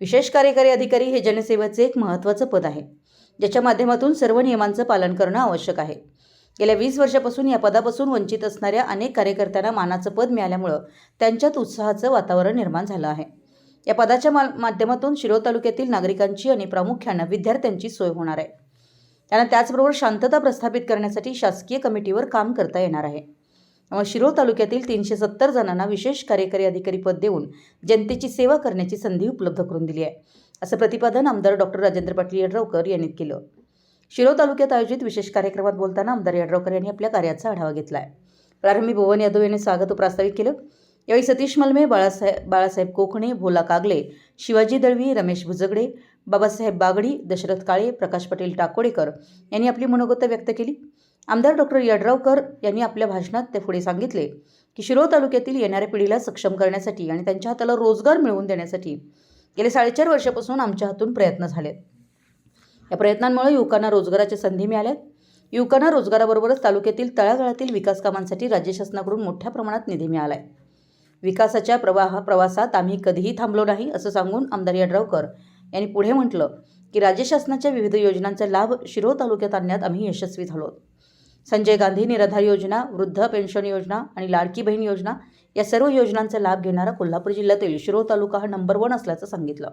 विशेष कार्यकारी अधिकारी हे जनसेवेचे एक महत्त्वाचं पद आहे ज्याच्या माध्यमातून सर्व नियमांचं पालन करणं आवश्यक आहे. गेल्या वीस वर्षापासून या पदापासून वंचित असणाऱ्या अनेक कार्यकर्त्यांना मानाचं पद मिळाल्यामुळं त्यांच्यात उत्साहाचं वातावरण निर्माण झालं आहे. या पदाच्या मा माध्यमातून शिरोळ तालुक्यातील नागरिकांची आणि प्रामुख्यानं विद्यार्थ्यांची सोय होणार आहे. त्यांना त्याचबरोबर शांतता प्रस्थापित करण्यासाठी शासकीय कमिटीवर काम करता येणार आहे. शिरोळ तालुक्यातील तीनशे सत्तर जणांना विशेष कार्यकारी अधिकारी पद देऊन जनतेची सेवा करण्याची संधी उपलब्ध करून दिली आहे. असं प्रतिपादन आमदार डॉक्टर राजेंद्र पाटील यड्रावकर यांनी केलं. शिरोळ तालुक्यात आयोजित विशेष कार्यक्रमात बोलताना आमदार यड्रावकर यांनी आपल्या कार्याचा आढावा घेतला आहे. प्रारंभी भुवन यादव यांनी स्वागत प्रस्तावित केलं. यावेळी सतीश मलमे बाळासाहेब बाळासाहेब कोकणे भोला कागले शिवाजी दळवी रमेश भुजगडे बाबासाहेब बागडी दशरथ काळे प्रकाश पटेल टाकोडेकर यांनी आपली मनोगत व्यक्त केली. आमदार डॉक्टर यड्रावकर यांनी आपल्या भाषणात ते पुढे सांगितले की शिरोळ तालुक्यातील येणाऱ्या पिढीला सक्षम करण्यासाठी आणि त्यांच्या हाताला रोजगार मिळवून देण्यासाठी गेले साडेचार वर्षापासून आमच्या हातून प्रयत्न झालेत. या प्रयत्नांमुळे युवकांना रोजगाराच्या संधी मिळाल्यात. युवकांना रोजगाराबरोबरच तालुक्यातील तळागाळातील विकास कामांसाठी राज्य शासनाकडून मोठ्या प्रमाणात निधी मिळाला आहे विकासाच्या प्रवाह प्रवासात आम्ही कधीही थांबलो नाही असं सांगून आमदार यड्रावकर यांनी पुढे म्हटलं की राज्य शासनाच्या विविध योजनांचा लाभ शिरोळ तालुक्यात आणण्यात आम्ही यशस्वी झालो संजय गांधी निराधार योजना वृद्ध पेन्शन योजना आणि लाडकी बहीण योजना या सर्व योजनांचा लाभ घेणारा कोल्हापूर जिल्ह्यातील शिरोळ तालुका हा नंबर वन असल्याचं सांगितलं.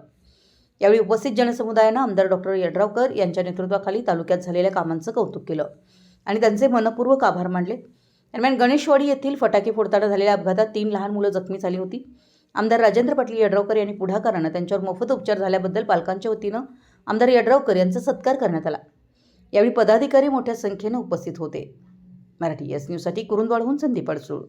यावेळी उपस्थित जनसमुदायानं आमदार डॉक्टर यड्रावकर यांच्या नेतृत्वाखाली तालुक्यात झालेल्या कामांचं कौतुक केलं आणि त्यांचे मनपूर्वक आभार मानले. दरम्यान गणेशवाडी येथील फटाके फोडताना झालेल्या अपघातात तीन लहान मुलं जखमी झाली होती. आमदार राजेंद्र पाटील यड्रावकर यांनी पुढाकारानं त्यांच्यावर मोफत उपचार झाल्याबद्दल पालकांच्या वतीनं आमदार यड्रावकर यांचा सत्कार करण्यात आला. यावेळी पदाधिकारी मोठ्या संख्येनं उपस्थित होते. मराठी एस न्यूजसाठी कुरुंदवाडहून संदीप अडसूळ.